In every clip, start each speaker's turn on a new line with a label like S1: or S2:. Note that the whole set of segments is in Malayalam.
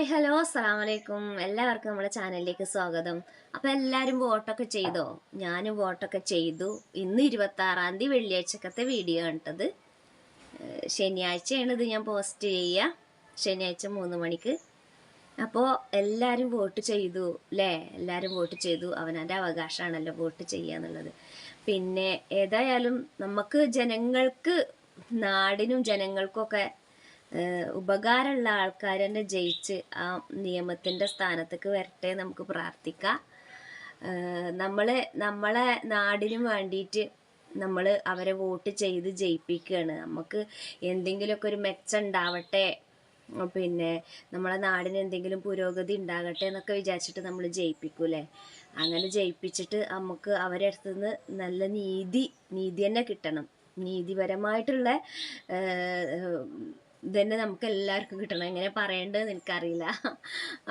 S1: ഹായ് ഹലോ അസ്സാം വലൈക്കും എല്ലാവർക്കും നമ്മുടെ ചാനലിലേക്ക് സ്വാഗതം. അപ്പോൾ എല്ലാവരും വോട്ടൊക്കെ ചെയ്തോ? ഞാനും വോട്ടൊക്കെ ചെയ്തു. ഇന്ന് ഇരുപത്തി ആറാം തീയതി വെള്ളിയാഴ്ചക്കത്തെ വീഡിയോ കണ്ടത്. ശനിയാഴ്ചയാണ് ഇത് ഞാൻ പോസ്റ്റ് ചെയ്യുക ശനിയാഴ്ച മൂന്ന് മണിക്ക്. അപ്പോൾ എല്ലാവരും വോട്ട് ചെയ്തു അല്ലേ എല്ലാവരും വോട്ട് ചെയ്തു. അവനവന്റെ അവകാശമാണല്ലോ വോട്ട് ചെയ്യുക എന്നുള്ളത്. പിന്നെ ഏതായാലും നമുക്ക് ജനങ്ങൾക്ക് നാടിനും ജനങ്ങൾക്കൊക്കെ ഉപകാരമുള്ള ആൾക്കാർ തന്നെ ജയിച്ച് ആ നിയമത്തിന്റെ സ്ഥാനത്തേക്ക് വരട്ടെ നമുക്ക് പ്രാർത്ഥിക്കാം. നമ്മൾ നമ്മളെ നാടിനും വേണ്ടിയിട്ട് നമ്മൾ അവരെ വോട്ട് ചെയ്ത് ജയിപ്പിക്കുകയാണ്. നമുക്ക് എന്തെങ്കിലുമൊക്കെ ഒരു മെച്ചം ഉണ്ടാവട്ടെ. പിന്നെ നമ്മളെ നാടിന് എന്തെങ്കിലും പുരോഗതി ഉണ്ടാകട്ടെ എന്നൊക്കെ വിചാരിച്ചിട്ട് നമ്മൾ ജയിപ്പിക്കൂലേ അങ്ങനെ ജയിപ്പിച്ചിട്ട് നമുക്ക് അവരെ അടുത്ത് നിന്ന് നല്ല നീതി നീതി തന്നെ കിട്ടണം. നീതിപരമായിട്ടുള്ള ഇതന്നെ നമുക്ക് എല്ലാവർക്കും കിട്ടണം. എങ്ങനെ പറയേണ്ടതെന്ന് എനിക്കറിയില്ല.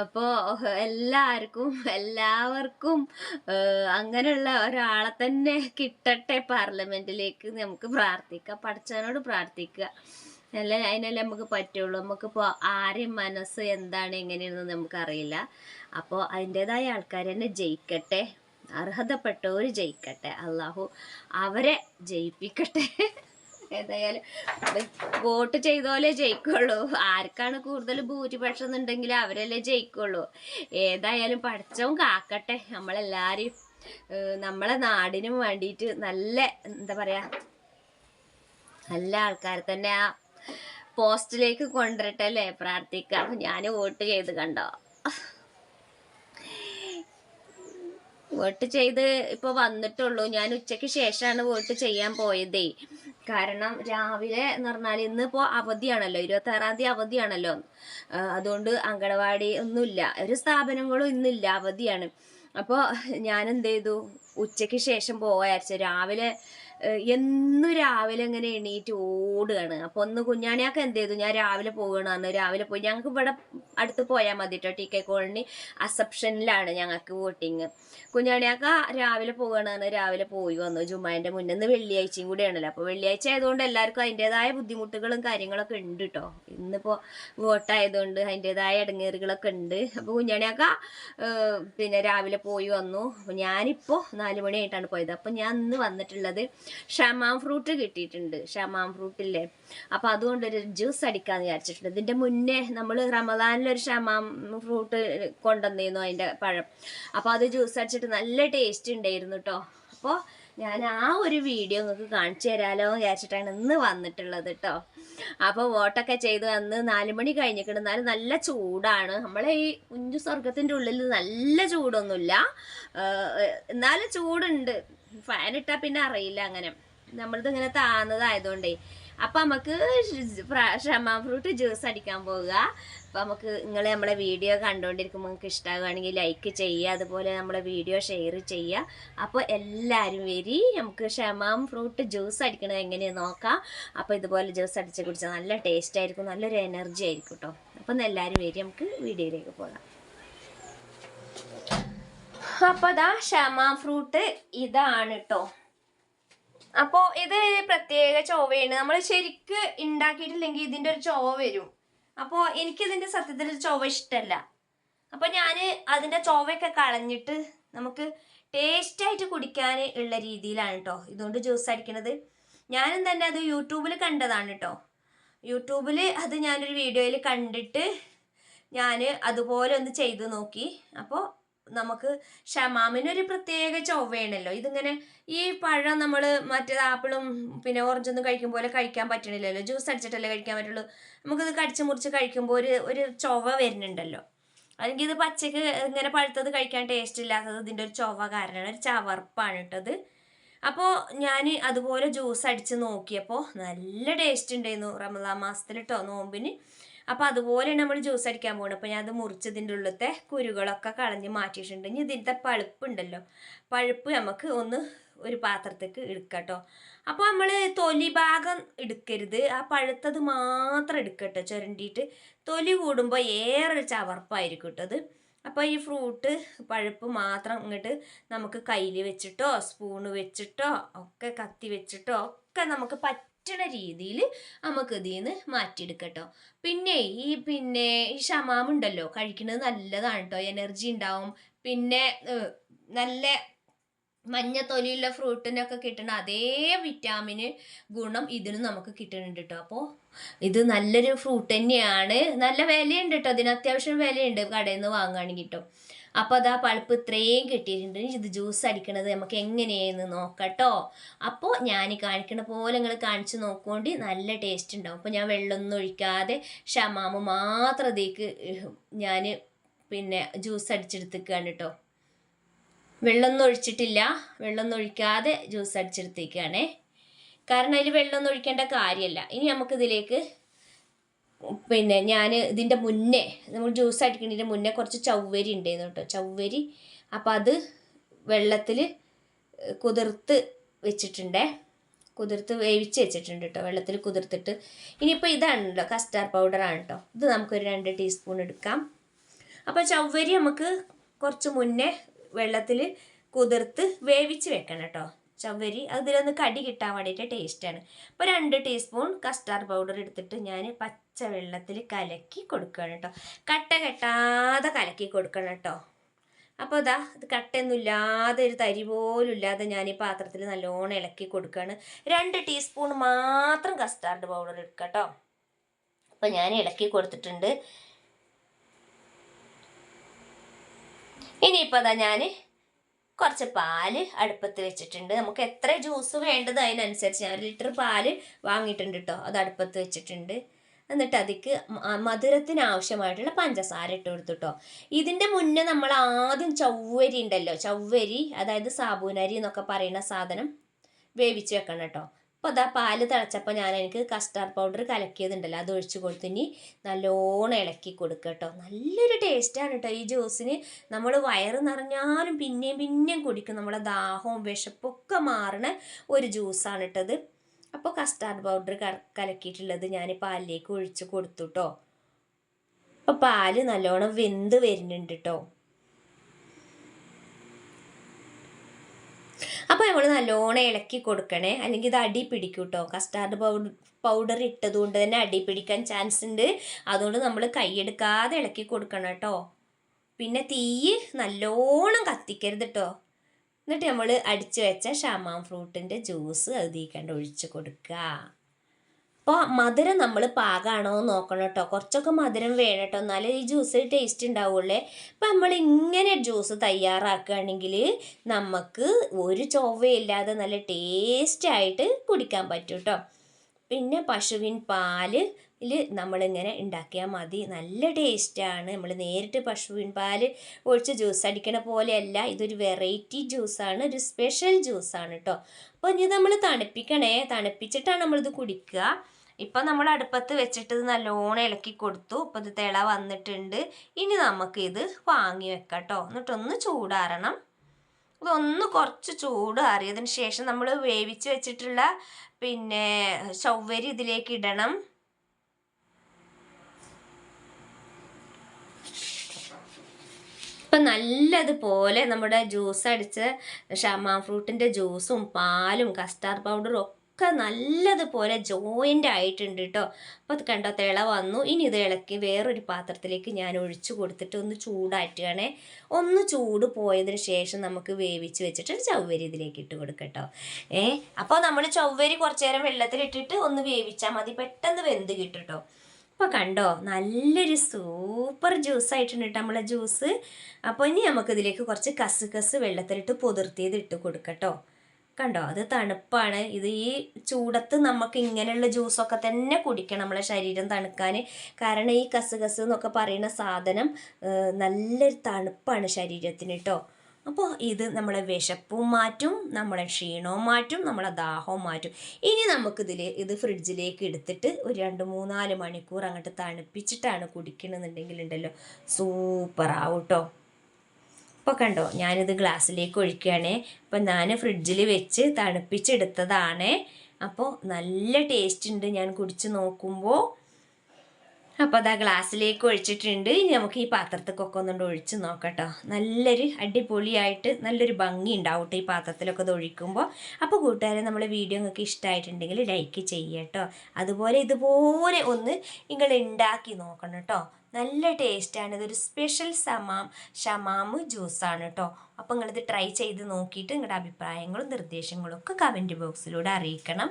S1: അപ്പോൾ എല്ലാവർക്കും എല്ലാവർക്കും അങ്ങനെയുള്ള ഒരാളെ തന്നെ കിട്ടട്ടെ പാർലമെന്റിലേക്ക്. നമുക്ക് പ്രാർത്ഥിക്കാം. പഠിച്ചവനോട് പ്രാർത്ഥിക്കുക. അല്ല? അതിനല്ലേ നമുക്ക് പറ്റുള്ളൂ. നമുക്കിപ്പോൾ ആരെയും മനസ്സ് എന്താണ് എങ്ങനെയാണെന്ന് നമുക്കറിയില്ല. അപ്പോൾ അതിന്റെതായ ആൾക്കാർ തന്നെ ജയിക്കട്ടെ. അർഹതപ്പെട്ടവർ ജയിക്കട്ടെ. അള്ളാഹു അവരെ ജയിപ്പിക്കട്ടെ. ഏതായാലും വോട്ട് ചെയ്തോലേ ജയിക്കുള്ളൂ. ആർക്കാണ് കൂടുതൽ ഭൂരിപക്ഷം എന്നുണ്ടെങ്കിൽ അവരല്ലേ ജയിക്കുള്ളൂ. ഏതായാലും പഠിച്ചവും കാക്കട്ടെ. നമ്മളെല്ലാവരെയും നമ്മളെ നാടിനും വേണ്ടിയിട്ട് നല്ല എന്താ പറയാ നല്ല ആൾക്കാർ തന്നെ ആ പോസ്റ്റിലേക്ക് കൊണ്ടുവരട്ടെ അല്ലേ പ്രാർത്ഥിക്കാം. ഞാൻ വോട്ട് ചെയ്ത് കണ്ടോ? വോട്ട് ചെയ്ത് ഇപ്പൊ വന്നിട്ടുള്ളൂ. ഞാൻ ഉച്ചയ്ക്ക് ശേഷമാണ് വോട്ട് ചെയ്യാൻ പോയതേ. കാരണം രാവിലെ എന്ന് പറഞ്ഞാൽ ഇന്നിപ്പോ അവധിയാണല്ലോ. ഇരുപത്തി ആറാം തീയതി അവധിയാണല്ലോ. അതുകൊണ്ട് അങ്കണവാടി ഒന്നുമില്ല. ഒരു സ്ഥാപനങ്ങളും ഇന്നില്ല. അവധിയാണ്. അപ്പോൾ ഞാൻ എന്ത് ചെയ്തു? ഉച്ചയ്ക്ക് ശേഷം പോകാച്ച രാവിലെ എന്നും രാവിലെ ഇങ്ങനെ എണീറ്റ് ഓടുകയാണ്. അപ്പൊ ഒന്ന് കുഞ്ഞാണിയൊക്കെ എന്ത് ചെയ്തു? ഞാൻ രാവിലെ പോവുകയാണ്. അന്ന് രാവിലെ പോയി. ഞങ്ങൾക്ക് ഇവിടെ അടുത്ത് പോയാൽ മതി കേട്ടോ ടി കെ കോളനി അസപ്ഷനിലാണ് ഞങ്ങൾക്ക് വോട്ടിങ്. കുഞ്ഞാണിയാക്ക രാവിലെ പോവുകയാണ്. രാവിലെ പോയി വന്നു. ജുമാന്റെ മുന്നിൽ നിന്ന് വെള്ളിയാഴ്ചയും കൂടിയാണല്ലോ. അപ്പോൾ വെള്ളിയാഴ്ച ആയതുകൊണ്ട് എല്ലാവർക്കും അതിന്റെതായ ബുദ്ധിമുട്ടുകളും കാര്യങ്ങളൊക്കെ ഉണ്ട് കേട്ടോ ഇന്നിപ്പോൾ വോട്ടായതുകൊണ്ട് അതിന്റെതായ ഇടങ്ങേറുകളൊക്കെ ഉണ്ട്. അപ്പോൾ കുഞ്ഞാണിയാക്ക പിന്നെ രാവിലെ പോയി വന്നു. ഞാനിപ്പോൾ നാല് മണിയായിട്ടാണ് പോയത്. അപ്പോൾ ഞാൻ ഇന്ന് വന്നിട്ടുള്ളത് ഷമാം ഫ്രൂട്ട് കിട്ടിയിട്ടുണ്ട് ഷമാം ഫ്രൂട്ടില്ലേ? അപ്പോൾ അതുകൊണ്ടൊരു ജ്യൂസ് അടിക്കാന്ന് വിചാരിച്ചിട്ടുണ്ട്. ഇതിന്റെ മുന്നേ നമ്മൾ റമദാനിലൊരു ഷമാം ഫ്രൂട്ട് കൊണ്ടുവന്നിരുന്നു അതിന്റെ പഴം. അപ്പോൾ അത് ജ്യൂസ് അടിച്ചിട്ട് നല്ല ടേസ്റ്റ് ഉണ്ടായിരുന്നു കേട്ടോ അപ്പോൾ ഞാൻ ആ ഒരു വീഡിയോ നിങ്ങൾക്ക് കാണിച്ചു തരാമല്ലോ വിചാരിച്ചിട്ടാണ് ഇന്ന് വന്നിട്ടുള്ളത് കേട്ടോ അപ്പോൾ വോട്ടൊക്കെ ചെയ്ത് വന്ന് നാല് മണി കഴിഞ്ഞിട്ടുണ്ട്. എന്നാലും നല്ല ചൂടാണ്. നമ്മളെ ഈ കുഞ്ചു സ്വർഗത്തിന്റെ ഉള്ളിൽ നല്ല ചൂടൊന്നുമില്ല. എന്നാലും ചൂടുണ്ട്. ഫാൻ ഇട്ടാൽ പിന്നെ അറിയില്ല അങ്ങനെ. നമ്മളിത് ഇങ്ങനെ താന്നതായതുകൊണ്ടേ. അപ്പം നമുക്ക് ഷമാം ഫ്രൂട്ട് ജ്യൂസ് അടിക്കാൻ പോവുക. അപ്പം നമുക്ക് നിങ്ങൾ നമ്മളെ വീഡിയോ കണ്ടുകൊണ്ടിരിക്കുമ്പോൾ നിങ്ങൾക്ക് ഇഷ്ടമാകുകയാണെങ്കിൽ ലൈക്ക് ചെയ്യുക അതുപോലെ നമ്മളെ വീഡിയോ ഷെയർ ചെയ്യുക. അപ്പോൾ എല്ലാവരും വരി നമുക്ക് ഷമാം ഫ്രൂട്ട് ജ്യൂസ് അടിക്കണത് എങ്ങനെയാണ് നോക്കാം. അപ്പോൾ ഇതുപോലെ ജ്യൂസ് അടിച്ച് കുടിച്ചാൽ നല്ല ടേസ്റ്റ് ആയിരിക്കും നല്ലൊരു എനർജി ആയിരിക്കും കേട്ടോ അപ്പം എല്ലാവരും വരി നമുക്ക് വീഡിയോയിലേക്ക് പോകാം. അപ്പോൾ അതാ ഷമാ ഫ്രൂട്ട് ഇതാണ് കേട്ടോ അപ്പോൾ ഇത് പ്രത്യേക ചോവയാണ് നമ്മൾ ശരിക്ക് ഉണ്ടാക്കിയിട്ടില്ലെങ്കിൽ ഇതിന്റെ ഒരു ചോവ വരും. എനിക്ക് ഇതിന്റെ സത്യത്തിൽ ചോവ ഇഷ്ടല്ല. അപ്പോൾ ഞാൻ അതിന്റെ ചോവയൊക്കെ കളഞ്ഞിട്ട് നമുക്ക് ടേസ്റ്റ് ആയിട്ട് കുടിക്കാൻ ഉള്ള രീതിയിലാണ് കേട്ടോ ഇതുകൊണ്ട് ജ്യൂസ് അടിക്കണത്. ഞാനും തന്നെ അത് യൂട്യൂബിൽ കണ്ടതാണ് കേട്ടോ യൂട്യൂബിൽ അത് ഞാനൊരു വീഡിയോയിൽ കണ്ടിട്ട് ഞാൻ അതുപോലെ ഒന്ന് ചെയ്തു നോക്കി. അപ്പോൾ നമുക്ക് ഷമാമിനൊരു പ്രത്യേക ചൊവ്വയാണല്ലോ. ഇതിങ്ങനെ ഈ പഴം നമ്മൾ മറ്റേത് ആപ്പിളും പിന്നെ ഓറഞ്ചൊന്നും കഴിക്കും പോലെ കഴിക്കാൻ പറ്റണില്ലല്ലോ. ജ്യൂസ് അടിച്ചിട്ടല്ലേ കഴിക്കാൻ പറ്റുള്ളൂ. നമുക്കിത് കടിച്ച് മുറിച്ച് കഴിക്കുമ്പോൾ ഒരു ഒരു ചൊവ്വ വരുന്നുണ്ടല്ലോ. അല്ലെങ്കിൽ ഇത് പച്ചക്ക് ഇങ്ങനെ പഴുത്തത് കഴിക്കാൻ ടേസ്റ്റ് ഇല്ലാത്തത് ഇതിന്റെ ഒരു ചൊവ്വ കാരണമാണ്. ഒരു ചവർപ്പാണ് ഇട്ടത് അപ്പോൾ ഞാൻ അതുപോലെ ജ്യൂസ് അടിച്ച് നോക്കിയപ്പോൾ നല്ല ടേസ്റ്റ് ഉണ്ടായിരുന്നു റമദാ മാസത്തിൽ കേട്ടോ നോമ്പിന്. അപ്പോൾ അതുപോലെ നമ്മൾ ജ്യൂസ് അടിക്കാൻ പോകണം അപ്പോൾ ഞാൻ അത് മുറിച്ചതിന്റെ ഉള്ളത്തെ കുരുകളൊക്കെ കളഞ്ഞ് മാറ്റിയിട്ടുണ്ട്. ഇനി ഇതിന്റെ പഴുപ്പുണ്ടല്ലോ. പഴുപ്പ് നമുക്ക് ഒന്ന് ഒരു പാത്രത്തേക്ക് എടുക്കട്ടോ. അപ്പോൾ നമ്മൾ തൊലി ഭാഗം എടുക്കരുത്. ആ പഴുത്തത് മാത്രം എടുക്കട്ടോ. ചുരണ്ടിയിട്ട് തൊലി കൂടുമ്പോൾ ഏറെ ചവർപ്പായിരിക്കും അത്. അപ്പോൾ ഈ ഫ്രൂട്ട് പഴുപ്പ് മാത്രം ഇങ്ങോട്ട് നമുക്ക് കയ്യിൽ വെച്ചിട്ടോ സ്പൂണ് വെച്ചിട്ടോ ഒക്കെ കത്തി വെച്ചിട്ടോ ഒക്കെ നമുക്ക് പറ്റും പറ്റണ രീതിയിൽ നമുക്ക് ഇതിൽ നിന്ന് മാറ്റിയെടുക്കട്ടോ. പിന്നെ ഈ പിന്നെ ഈ ഷമാമുണ്ടല്ലോ കഴിക്കുന്നത് നല്ലതാണ് കേട്ടോ എനർജി ഉണ്ടാവും. പിന്നെ നല്ല മഞ്ഞ തൊലിയുള്ള ഫ്രൂട്ടിനൊക്കെ കിട്ടുന്ന അതേ വിറ്റാമിന് ഗുണം ഇതിന് നമുക്ക് കിട്ടുന്നുണ്ട് കേട്ടോ അപ്പോൾ ഇത് നല്ലൊരു ഫ്രൂട്ട് തന്നെയാണ്. നല്ല വിലയുണ്ട് കേട്ടോ അതിന് അത്യാവശ്യം വിലയുണ്ട് കടയിൽ നിന്ന് വാങ്ങുകയാണെങ്കിൽ കിട്ടും അപ്പോൾ അതാ പൾപ്പ് ഇത്രയും കിട്ടിയിട്ടുണ്ട് ഇത് ജ്യൂസ് അടിക്കണത് നമുക്ക് എങ്ങനെയെന്ന് നോക്കട്ടോ. അപ്പോൾ ഞാൻ കാണിക്കണ പോലെ നിങ്ങൾ കാണിച്ച് നോക്കുകൊണ്ട് നല്ല ടേസ്റ്റ് ഉണ്ടാവും അപ്പോൾ ഞാൻ വെള്ളമൊന്നും ഒഴിക്കാതെ ഷമാമ് മാത്രം ഇതിലേക്ക് ഞാൻ പിന്നെ ജ്യൂസ് അടിച്ചെടുത്തേക്കാണ് കേട്ടോ വെള്ളമൊന്നും ഒഴിച്ചിട്ടില്ല. വെള്ളമൊന്നും ഒഴിക്കാതെ ജ്യൂസ് അടിച്ചെടുത്തേക്കാണേ കാരണം അതിൽ വെള്ളമൊന്നും ഒഴിക്കേണ്ട കാര്യമല്ല ഇനി നമുക്കിതിലേക്ക് പിന്നെ ഞാൻ ഇതിന്റെ മുന്നേ നമ്മൾ ജ്യൂസ് അടിക്കുന്നതിന്റെ മുന്നേ കുറച്ച് ചവ്വരി ഉണ്ടായിരുന്നു കേട്ടോ ചവ്വരി അപ്പം അത് വെള്ളത്തിൽ കുതിർത്ത് വെച്ചിട്ടുണ്ടേ. കുതിർത്ത് വേവിച്ച് വെച്ചിട്ടുണ്ട് കേട്ടോ വെള്ളത്തിൽ കുതിർത്തിട്ട്. ഇനിയിപ്പോൾ ഇതാണല്ലോ കസ്റ്റാർഡ് പൗഡറാണ് കേട്ടോ ഇത് നമുക്കൊരു രണ്ട് ടീസ്പൂൺ എടുക്കാം. അപ്പോൾ ചവ്വരി നമുക്ക് കുറച്ച് മുന്നേ വെള്ളത്തിൽ കുതിർത്ത് വേവിച്ച് വെക്കണം കേട്ടോ ചവ്വരി അതിലൊന്ന് കടി കിട്ടാൻ വേണ്ടിയിട്ട് ടേസ്റ്റാണ് അപ്പോൾ രണ്ട് ടീസ്പൂൺ കസ്റ്റാർഡ് പൗഡർ എടുത്തിട്ട് ഞാൻ പച്ച വെള്ളത്തിൽ കലക്കി കൊടുക്കണം കേട്ടോ കട്ട കെട്ടാതെ കലക്കി കൊടുക്കണം കേട്ടോ അപ്പോൾ ഇതാ ഇത് കട്ടയൊന്നുമില്ലാതെ ഒരു തരി പോലും ഇല്ലാതെ ഞാൻ ഈ പാത്രത്തിൽ നല്ലോണം ഇളക്കി കൊടുക്കുകയാണ് രണ്ട് ടീസ്പൂൺ മാത്രം കസ്റ്റാർഡ് പൗഡർ എടുക്കുക കേട്ടോ അപ്പോൾ ഞാൻ ഇളക്കി കൊടുത്തിട്ടുണ്ട്. ഇനിയിപ്പോൾ അതാ ഞാൻ കുറച്ച് പാൽ അടുപ്പത്ത് വെച്ചിട്ടുണ്ട്. നമുക്ക് എത്ര ജ്യൂസ് വേണ്ടത് അതിനനുസരിച്ച് ഞാൻ ഒരു ലിറ്റർ പാൽ വാങ്ങിയിട്ടുണ്ട് കേട്ടോ അത് അടുപ്പത്ത് വെച്ചിട്ടുണ്ട്. എന്നിട്ട് അതിക്ക് മധുരത്തിന് ആവശ്യമായിട്ടുള്ള പഞ്ചസാര ഇട്ട് കൊടുത്തുട്ടോ ഇതിന്റെ മുന്നേ നമ്മൾ ആദ്യം ചവ്വരി ഉണ്ടല്ലോ ചവ്വരി അതായത് സാബൂനരി എന്നൊക്കെ പറയുന്ന സാധനം വേവിച്ച് വെക്കണം കേട്ടോ. അപ്പോൾ അതാ പാൽ തിളച്ചപ്പോൾ ഞാൻ എനിക്ക് കസ്റ്റാർഡ് പൗഡർ കലക്കിയതുണ്ടല്ലോ അത് ഒഴിച്ച് കൊടുത്ത് ഇനി നല്ലോണം ഇളക്കി കൊടുക്കുക കേട്ടോ. നല്ലൊരു ടേസ്റ്റാണ് കേട്ടോ ഈ ജ്യൂസിന് നമ്മൾ വയറ് നിറഞ്ഞാലും പിന്നെയും പിന്നെയും കുടിക്കും. നമ്മളെ ദാഹവും വിശപ്പൊക്കെ മാറണ ഒരു ജ്യൂസാണ് ഇട്ടത് അപ്പോൾ കസ്റ്റാർഡ് പൗഡർ കലക്കിയിട്ടുള്ളത് ഞാൻ പാലിലേക്ക് ഒഴിച്ച് കൊടുത്തു കേട്ടോ അപ്പോൾ പാൽ നല്ലോണം വെന്ത് വരുന്നുണ്ട് കേട്ടോ അപ്പോൾ നമ്മൾ നല്ലോണം ഇളക്കി കൊടുക്കണേ. അല്ലെങ്കിൽ ഇത് അടി പിടിക്കും കേട്ടോ കസ്റ്റാർഡ് പൗഡർ പൗഡർ ഇട്ടത് കൊണ്ട് തന്നെ അടി പിടിക്കാൻ ചാൻസ് ഉണ്ട്. അതുകൊണ്ട് നമ്മൾ കൈയെടുക്കാതെ ഇളക്കി കൊടുക്കണം കേട്ടോ. പിന്നെ തീ നല്ലോണം കത്തിക്കരുത് കേട്ടോ എന്നിട്ട് നമ്മൾ അടിച്ചു വെച്ച ഷമാം ഫ്രൂട്ടിന്റെ ജ്യൂസ് അതിലേക്കണ്ട് ഒഴിച്ച് കൊടുക്കുക അപ്പോൾ മധുരം നമ്മൾ പാകമാണോ എന്ന് നോക്കണം കേട്ടോ. കുറച്ചൊക്കെ മധുരം വേണം കേട്ടോ. എന്നാലേ ഈ ജ്യൂസ് ടേസ്റ്റ് ഉണ്ടാവുള്ളേ. അപ്പം നമ്മൾ ഇങ്ങനെ ജ്യൂസ് തയ്യാറാക്കുകയാണെങ്കിൽ നമുക്ക് ഒരു ചൊവ്വയില്ലാതെ നല്ല ടേസ്റ്റായിട്ട് കുടിക്കാൻ പറ്റും കേട്ടോ. പിന്നെ പശുവിൻ പാൽ ൽ നമ്മളിങ്ങനെ ഉണ്ടാക്കിയാൽ മതി. നല്ല ടേസ്റ്റാണ് നമ്മൾ നേരിട്ട് പശുവിൻ പാൽ ഒഴിച്ച് ജ്യൂസ് അടിക്കണ പോലെയല്ല. ഇതൊരു വെറൈറ്റി ജ്യൂസാണ് ഒരു സ്പെഷ്യൽ ജ്യൂസാണ് കേട്ടോ അപ്പോൾ ഇനി നമ്മൾ തണുപ്പിക്കണേ. തണുപ്പിച്ചിട്ടാണ് നമ്മളിത് കുടിക്കുക. ഇപ്പം നമ്മൾ അടുപ്പത്ത് വെച്ചിട്ട് ഇത് നല്ലോണം ഇളക്കി കൊടുത്തു. ഇപ്പം ഇത് തിള വന്നിട്ടുണ്ട്. ഇനി നമുക്കിത് വാങ്ങി വെക്കാം കേട്ടോ എന്നിട്ടൊന്ന് ചൂടാറണം. ഇതൊന്ന് കുറച്ച് ചൂട് ചൂടാറിയതിന് ശേഷം നമ്മൾ വേവിച്ച് വെച്ചിട്ടുള്ള പിന്നെ ചൊവ്വരി ഇതിലേക്ക് ഇടണം. ഇപ്പം നല്ലതുപോലെ നമ്മുടെ ജ്യൂസ് അടിച്ച് ഷമാ ഫ്രൂട്ടിന്റെ ജ്യൂസും പാലും കസ്റ്റാർഡ് പൗഡറും ഒക്കെ നല്ലതുപോലെ ജോയിന്റ് ആയിട്ടുണ്ട് കേട്ടോ അപ്പോൾ കണ്ടോ തിള വന്നു. ഇനി ഇത് ഇളക്കി വേറൊരു പാത്രത്തിലേക്ക് ഞാൻ ഒഴിച്ചു കൊടുത്തിട്ട് ഒന്ന് ചൂടാറ്റുകയാണേ. ഒന്ന് ചൂട് പോയതിന് ശേഷം നമുക്ക് വേവിച്ച് വെച്ചിട്ട് ചവ്വരി ഇതിലേക്ക് ഇട്ട് കൊടുക്കട്ടോ ഏ അപ്പോൾ നമ്മൾ ചവ്വരി കുറച്ച് നേരം വെള്ളത്തിലിട്ടിട്ട് ഒന്ന് വേവിച്ചാൽ മതി. പെട്ടെന്ന് വെന്ത് കിട്ടും കേട്ടോ അപ്പോൾ കണ്ടോ? നല്ലൊരു സൂപ്പർ ജ്യൂസ് ആയിട്ടുണ്ട് കേട്ടോ നമ്മളെ ജ്യൂസ്. അപ്പോൾ ഇനി നമുക്ക് ഇതിലേക്ക് കുറച്ച് കസ് കസ് വെള്ളത്തിലിട്ട് പൊതിർത്തിയത് ഇട്ട് കൊടുക്കട്ടോ. കണ്ടോ? അത് തണുപ്പാണ്. ഇത് ഈ ചൂടത്ത് നമുക്ക് ഇങ്ങനെയുള്ള ജ്യൂസൊക്കെ തന്നെ കുടിക്കണം നമ്മളെ ശരീരം തണുക്കാൻ കാരണം ഈ കസ് കസ് എന്നൊക്കെ പറയുന്ന സാധനം നല്ലൊരു തണുപ്പാണ് ശരീരത്തിന് കേട്ടോ അപ്പോൾ ഇത് നമ്മളെ വിശപ്പും മാറ്റും നമ്മളെ ക്ഷീണവും മാറ്റും നമ്മളെ ദാഹവും മാറ്റും. ഇനി നമുക്കിതിൽ ഇത് ഫ്രിഡ്ജിലേക്ക് എടുത്തിട്ട് ഒരു രണ്ട് മൂന്നാൽ മണിക്കൂർ അങ്ങോട്ട് തണുപ്പിച്ചിട്ടാണ് കുടിക്കണമെന്നുണ്ടെങ്കിൽ ഉണ്ടല്ലോ സൂപ്പറാവും കേട്ടോ ഇപ്പോൾ കണ്ടോ ഞാനിത് ഗ്ലാസ്സിലേക്ക് ഒഴിക്കുകയാണേ. അപ്പം ഞാൻ ഫ്രിഡ്ജിൽ വെച്ച് തണുപ്പിച്ചെടുത്തതാണ്. അപ്പോൾ നല്ല ടേസ്റ്റ് ഉണ്ട്. ഞാൻ കുടിച്ച് നോക്കുമ്പോൾ അപ്പോൾ അതാ ഗ്ലാസ്സിലേക്ക് ഒഴിച്ചിട്ടുണ്ട്. ഇനി നമുക്ക് ഈ പാത്രത്തിലൊക്കെ ഒന്നുകൊണ്ട് ഒഴിച്ച് നോക്കട്ടോ. നല്ലൊരു അടിപൊളിയായിട്ട് നല്ലൊരു ഭംഗി ഉണ്ടാവും ഈ പാത്രത്തിലൊക്കെ ഇത് ഒഴിക്കുമ്പോൾ അപ്പോൾ കൂട്ടുകാരെ നമ്മുടെ വീഡിയോ നിങ്ങൾക്ക് ഇഷ്ടമായിട്ടുണ്ടെങ്കിൽ ലൈക്ക് ചെയ്യട്ടോ. അതുപോലെ ഇതുപോലെ ഒന്ന് നിങ്ങൾ ഉണ്ടാക്കി നോക്കണം കേട്ടോ നല്ല ടേസ്റ്റാണ് ഇതൊരു സ്പെഷ്യൽ സമാം ഷമാമ് ജ്യൂസാണ് കേട്ടോ അപ്പോൾ നിങ്ങളിത് ട്രൈ ചെയ്ത് നോക്കിയിട്ട് നിങ്ങളുടെ അഭിപ്രായങ്ങളും നിർദ്ദേശങ്ങളും ഒക്കെ കമന്റ് ബോക്സിലൂടെ അറിയിക്കണം.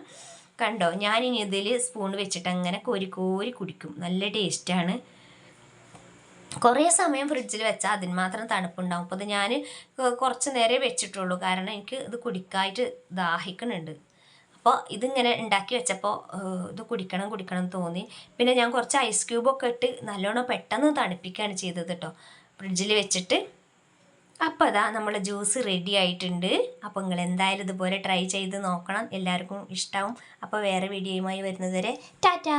S1: കണ്ടോ? ഞാനിനി ഇതിൽ സ്പൂൺ വെച്ചിട്ട് അങ്ങനെ കോരി കോരി കുടിക്കും. നല്ല ടേസ്റ്റാണ് കുറേ സമയം ഫ്രിഡ്ജിൽ വെച്ചാൽ അതിന് മാത്രം തണുപ്പുണ്ടാവും. അപ്പോൾ അത് ഞാൻ കുറച്ച് നേരെ വെച്ചിട്ടുള്ളൂ. കാരണം എനിക്ക് ഇത് കുടിക്കായിട്ട് ദാഹിക്കുന്നുണ്ട് അപ്പോൾ ഇതിങ്ങനെ ഉണ്ടാക്കി വെച്ചപ്പോൾ ഇത് കുടിക്കണം കുടിക്കണം തോന്നി. പിന്നെ ഞാൻ കുറച്ച് ഐസ് ക്യൂബൊക്കെ ഇട്ട് നല്ലോണം പെട്ടെന്ന് തണുപ്പിക്കുകയാണ് ചെയ്തത് കേട്ടോ ഫ്രിഡ്ജിൽ വെച്ചിട്ട് അപ്പോൾ അതാ നമ്മുടെ ജ്യൂസ് റെഡി ആയിട്ടുണ്ട്. അപ്പോൾ നിങ്ങൾ എന്തായാലും ഇതുപോലെ ട്രൈ ചെയ്ത് നോക്കണം. എല്ലാവർക്കും ഇഷ്ടമാവും അപ്പോൾ വേറെ വീഡിയോയുമായി വരുന്നതുവരെ ടാറ്റ!